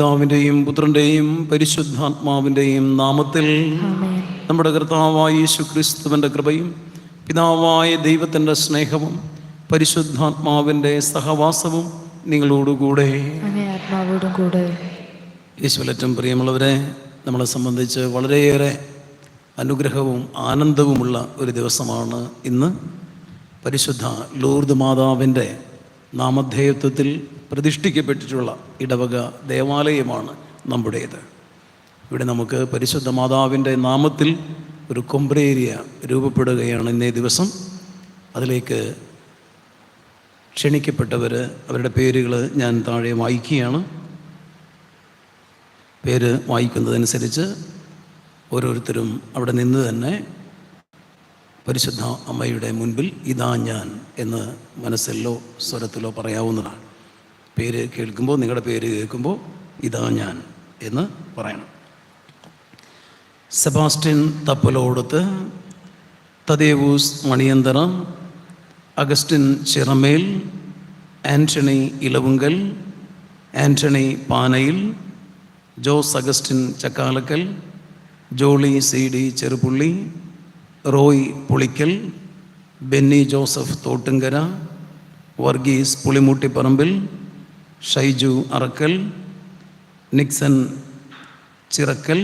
പിതാവിന്റെയും പുത്രന്റെയും പരിശുദ്ധാത്മാവിന്റെയും നാമത്തിൽ നമ്മുടെ കർത്താവായ യേശു ക്രിസ്തുവിന്റെ കൃപയും പിതാവായ ദൈവത്തിന്റെ സ്നേഹവും പരിശുദ്ധാത്മാവിന്റെ സഹവാസവും നിങ്ങളോടുകൂടെ. യേശുലറ്റം പ്രിയമുള്ളവരെ നമ്മളെ സംബന്ധിച്ച് വളരെയേറെ അനുഗ്രഹവും ആനന്ദവുമുള്ള ഒരു ദിവസമാണ് ഇന്ന്. പരിശുദ്ധ ലൂർദ് മാതാവിന്റെ നാമധേയത്വത്തിൽ പ്രതിഷ്ഠിക്കപ്പെട്ടിട്ടുള്ള ഇടവക ദേവാലയമാണ് നമ്മുടേത്. ഇവിടെ നമുക്ക് പരിശുദ്ധ മാതാവിന്റെ നാമത്തിൽ ഒരു കൊമ്പ്രേരിയ രൂപപ്പെടുകയാണ് ഇന്നേ ദിവസം. അതിലേക്ക് ക്ഷണിക്കപ്പെട്ടവർ അവരുടെ പേരുകൾ ഞാൻ താഴെ വായിക്കുകയാണ്. പേര് വായിക്കുന്നതനുസരിച്ച് ഓരോരുത്തരും അവിടെ നിന്ന് തന്നെ പരിശുദ്ധ അമ്മയുടെ മുൻപിൽ ഇതാ ഞാൻ എന്ന് മനസ്സിലോ സ്വരത്തിലോ പറയാവുന്നതാണ്. പേര് കേൾക്കുമ്പോൾ നിങ്ങളുടെ പേര് കേൾക്കുമ്പോൾ ഇതാ ഞാൻ എന്ന് പറയണം. Sebastian Thappalodath Thadevoos Maniyanthara Augustine Chiramel Antony Elavunkal Antony Panayil Jose Augustine Chakkalakkal Jolly C D Cherupully Roy Pulickal Benny Joseph Thottunkara Varghese Pulimoottipparambil Shaiju Arackal Nixon Chirakkal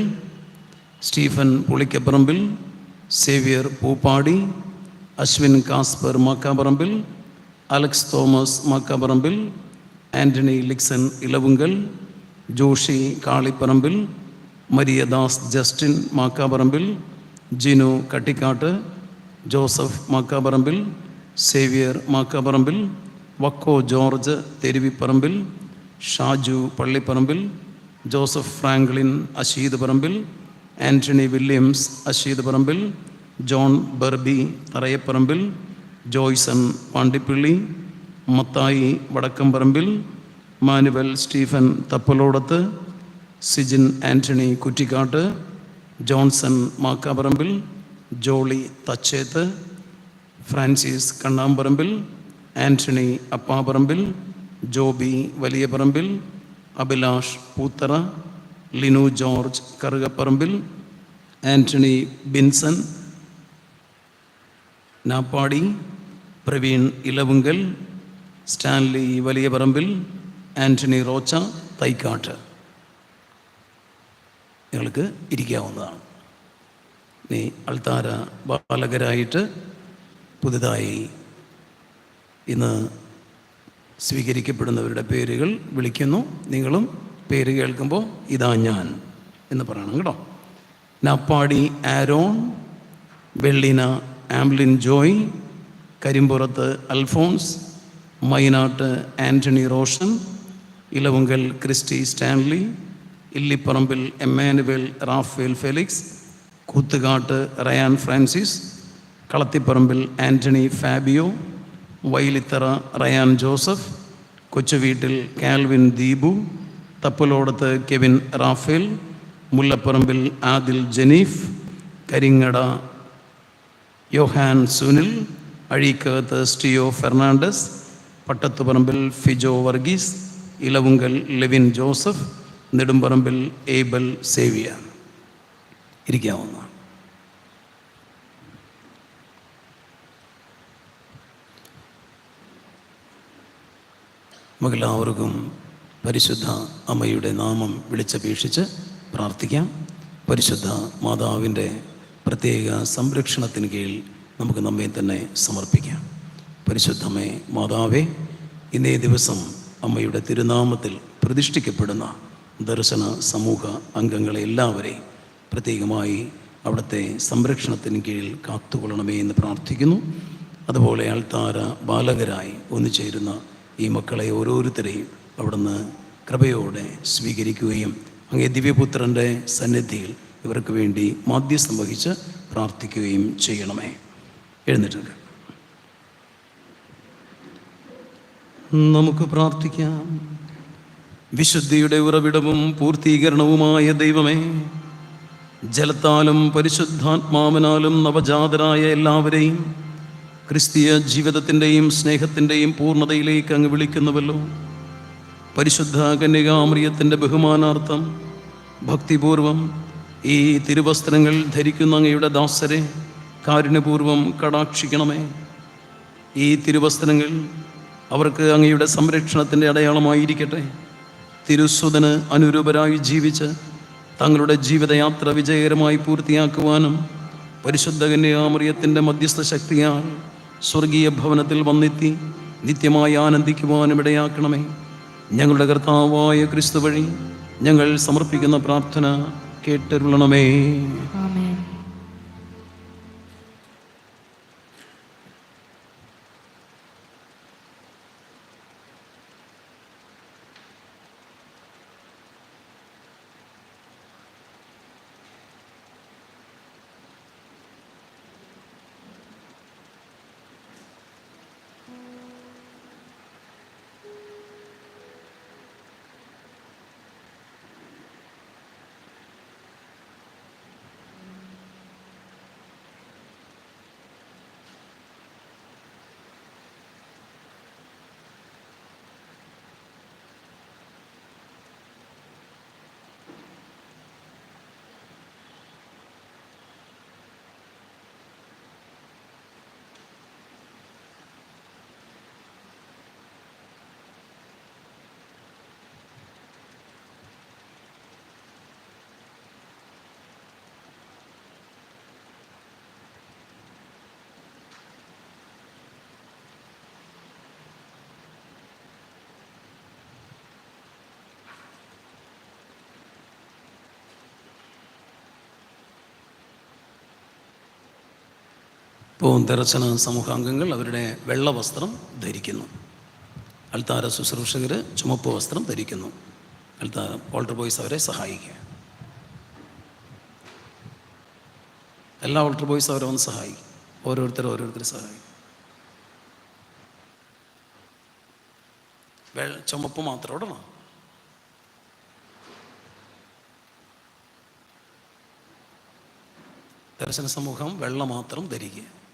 Stephen Pulikkaparambil Xavier Poopadi Ashwin Kasper Makkaparambil Alex Thomas Makkaparambil Antony Lixon Elavunkal Joshy Kalipparambil Mariyadas Justin Makkaparambil Jinu Kattikkatt Joseph Makkaparambil Xavier Makkaparambil Vacko George Theruvipparambil Shaju Pallipparambil Joseph Franklin Asheed Parambil Antony Williams Asheed Parambil John ബർബി Tharayapparambil Joyson Pandippilly Mathai Vadakkam Parambil Manuel Stephen Thappalodath Sijin Antony Kuttikkatt Johnson Makkaparambil Jolly Thachethu Francis Kannamparambil Antony Appaparambil Joby Valiya Parambil Abhilash Poothara Linu George Karukapparambil Antony Binson നാപ്പാടി Praveen Elavunkal Stanley Valiya Parambil Antony റോച്ച തൈക്കാട്ട്. നിങ്ങൾക്ക് ഇരിക്കാവുന്നതാണ്. നീ അൾത്താര ബാലകരായിട്ട് പുതുതായി ഇന്ന് സ്വീകരിക്കപ്പെടുന്നവരുടെ പേരുകൾ വിളിക്കുന്നു. നിങ്ങളും പേര് കേൾക്കുമ്പോൾ ഇതാ ഞാൻ എന്ന് പറയണം കേട്ടോ. നാപ്പാടി ആരോൺ വെള്ളിന ആംബ്ലിൻ ജോയ് കരിമ്പുറത്ത് അൽഫോൺസ് മൈനാട്ട് ആന്റണി റോഷൻ ഇലവുങ്കൽ ക്രിസ്റ്റി സ്റ്റാൻലി ഇല്ലിപ്പറമ്പിൽ എമ്മാനുവൽ റാഫേൽ ഫെലിക്സ് കൂത്തുകാട്ട് റയാൻ ഫ്രാൻസിസ് കളത്തിപ്പറമ്പിൽ ആന്റണി ഫാബിയോ വൈലിത്തറ റയാൻ ജോസഫ് കൊച്ചുവീട്ടിൽ കാൽവിൻ ദീപു തപ്പലോടത്ത് കെവിൻ റാഫേൽ മുല്ലപ്പറമ്പിൽ ആദിൽ ജനീഫ് കരിങ്ങട യോഹാൻ സുനിൽ അഴീക്കകത്ത് സ്റ്റിയോ ഫെർണാണ്ടസ് പട്ടത്തുപറമ്പിൽ ഫിജോ വർഗീസ് ഇലവുങ്കൽ ലെവിൻ ജോസഫ് നെടുമ്പറമ്പിൽ ഏബൽ സേവിയ. ഇരിക്കാവുന്നതാണ്. നമുക്കെല്ലാവർക്കും പരിശുദ്ധ അമ്മയുടെ നാമം വിളിച്ചപേക്ഷിച്ച് പ്രാർത്ഥിക്കാം. പരിശുദ്ധ മാതാവിന്റെ പ്രത്യേക സംരക്ഷണത്തിന് കീഴിൽ നമുക്ക് നമ്മെ തന്നെ സമർപ്പിക്കാം. പരിശുദ്ധമേ മാതാവേ ഇന്നേ ദിവസം അമ്മയുടെ തിരുനാമത്തിൽ പ്രതിഷ്ഠിക്കപ്പെടുന്ന ദർശന സമൂഹ അംഗങ്ങളെ എല്ലാവരെയും പ്രത്യേകമായി അവിടുത്തെ സംരക്ഷണത്തിന് കീഴിൽ കാത്തുകൊള്ളണമേ എന്ന് പ്രാർത്ഥിക്കുന്നു. അതുപോലെ അൾത്താര ബാലകരായി ഒന്നുചേരുന്ന ഈ മക്കളെ ഓരോരുത്തരെയും അവിടുന്ന് കൃപയോടെ സ്വീകരിക്കുകയും അങ്ങേ ദിവ്യപുത്രന്റെ സന്നിധിയിൽ ഇവർക്ക് വേണ്ടി മാധ്യസ്ഥം വഹിച്ച് പ്രാർത്ഥിക്കുകയും ചെയ്യണമേ. എഴുന്നേറ്റ് നമുക്ക് പ്രാർത്ഥിക്കാം. വിശുദ്ധിയുടെ ഉറവിടവും പൂർത്തീകരണവുമായ ദൈവമേ ജലത്താലും പരിശുദ്ധാത്മാവിനാലും നവജാതരായ എല്ലാവരെയും ക്രിസ്തീയ ജീവിതത്തിന്റെയും സ്നേഹത്തിന്റെയും പൂർണതയിലേക്ക് അങ്ങ് വിളിക്കുന്നുവല്ലോ. പരിശുദ്ധ കന്യകാമറിയത്തിന്റെ ബഹുമാനാർത്ഥം ഭക്തിപൂർവം ഈ തിരുവസ്ത്രങ്ങൾ ധരിക്കുന്ന അങ്ങയുടെ ദാസരെ കാരുണ്യപൂർവം കടാക്ഷിക്കണമേ. ഈ തിരുവസ്ത്രങ്ങൾ അവർക്ക് അങ്ങയുടെ സംരക്ഷണത്തിന്റെ അടയാളമായിരിക്കട്ടെ. തിരുസുതന് അനുരൂപരായി ജീവിച്ച് തങ്ങളുടെ ജീവിതയാത്ര വിജയകരമായി പൂർത്തിയാക്കുവാനും പരിശുദ്ധ കന്യാമറിയത്തിന്റെ മധ്യസ്ഥ ശക്തിയാൽ സ്വർഗീയ ഭവനത്തിൽ വന്നെത്തി നിത്യമായി ആനന്ദിക്കുവാനും ഇടയാക്കണമേ ഞങ്ങളുടെ കർത്താവായ ക്രിസ്തു വഴി ഞങ്ങൾ സമർപ്പിക്കുന്ന പ്രാർത്ഥന കേട്ടരുളണമേ. ദർശന സമൂഹാംഗങ്ങൾ അവരുടെ വെള്ള വസ്ത്രം ധരിക്കുന്നു. അൽത്താര ശുശ്രൂഷകർ ചുമപ്പ് വസ്ത്രം ധരിക്കുന്നു. അൽത്താര ഓൾട്ടർ ബോയ്സ് അവരെ സഹായിക്കുക. എല്ലാ ഓൾട്ടർ ബോയ്സ് അവരെ ഒന്ന് സഹായിക്കും. ഓരോരുത്തരും ഓരോരുത്തർ സഹായിക്കും. വെ ചുമപ്പ് മാത്രം ഇടണം. ദർശന സമൂഹം വെള്ള മാത്രം ധരിക്കുക.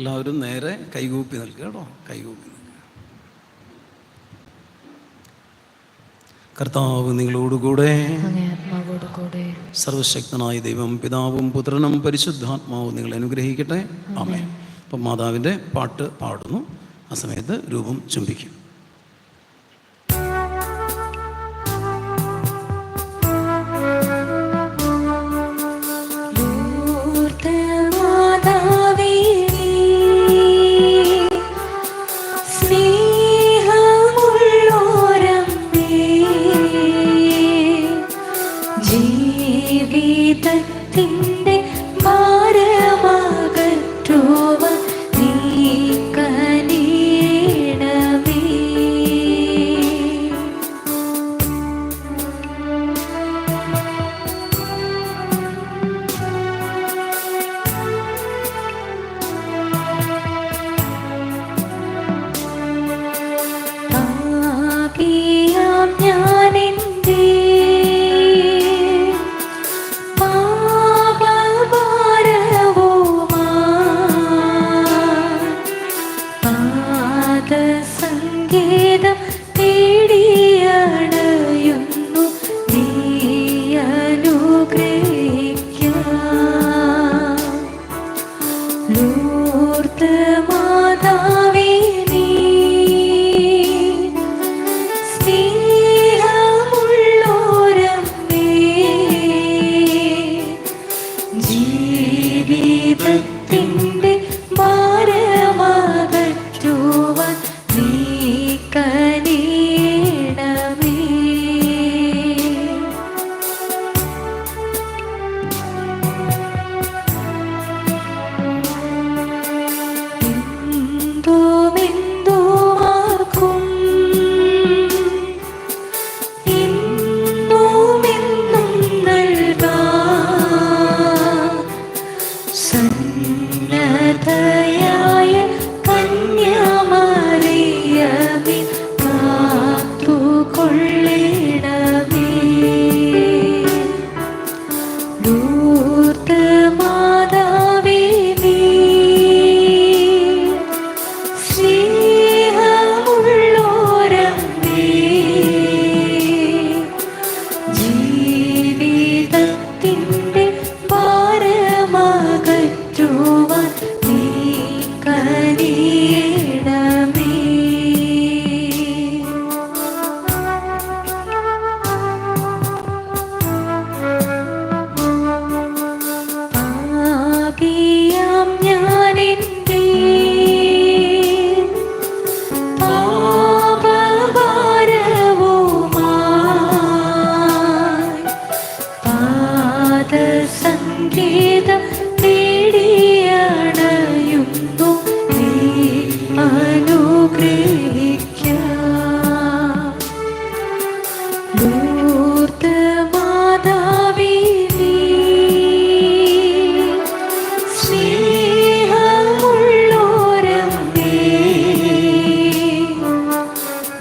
എല്ലാവരും നേരെ കൈകൂപ്പി നിൽക്കുക കേട്ടോ കൈകൂപ്പി നിൽക്കുക. കർത്താവ് നിങ്ങളോടുകൂടെ സർവശക്തനായ ദൈവം പിതാവും പുത്രനും പരിശുദ്ധാത്മാവും നിങ്ങൾ അനുഗ്രഹിക്കട്ടെ. ആമേ അപ്പം മാതാവിന്റെ പാട്ട് പാടുന്നു. ആ സമയത്ത് രൂപം ചുംബിക്കും.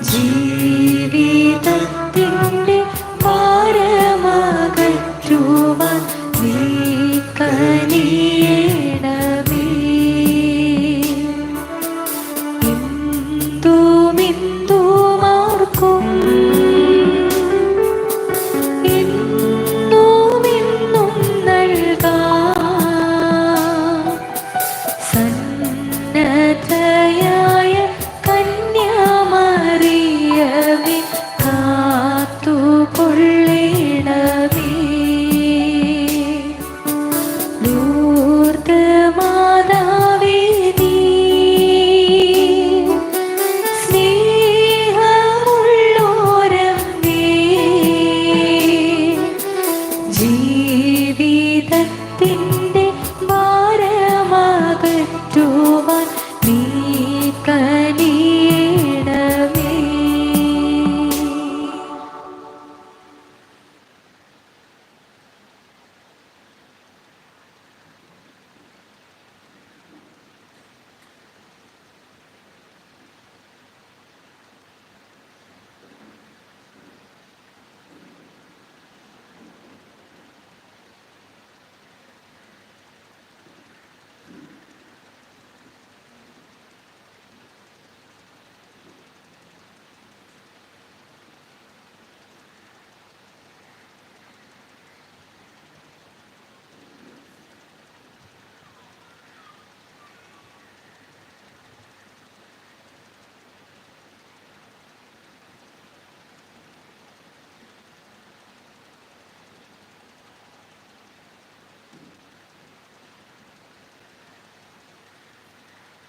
Jesus.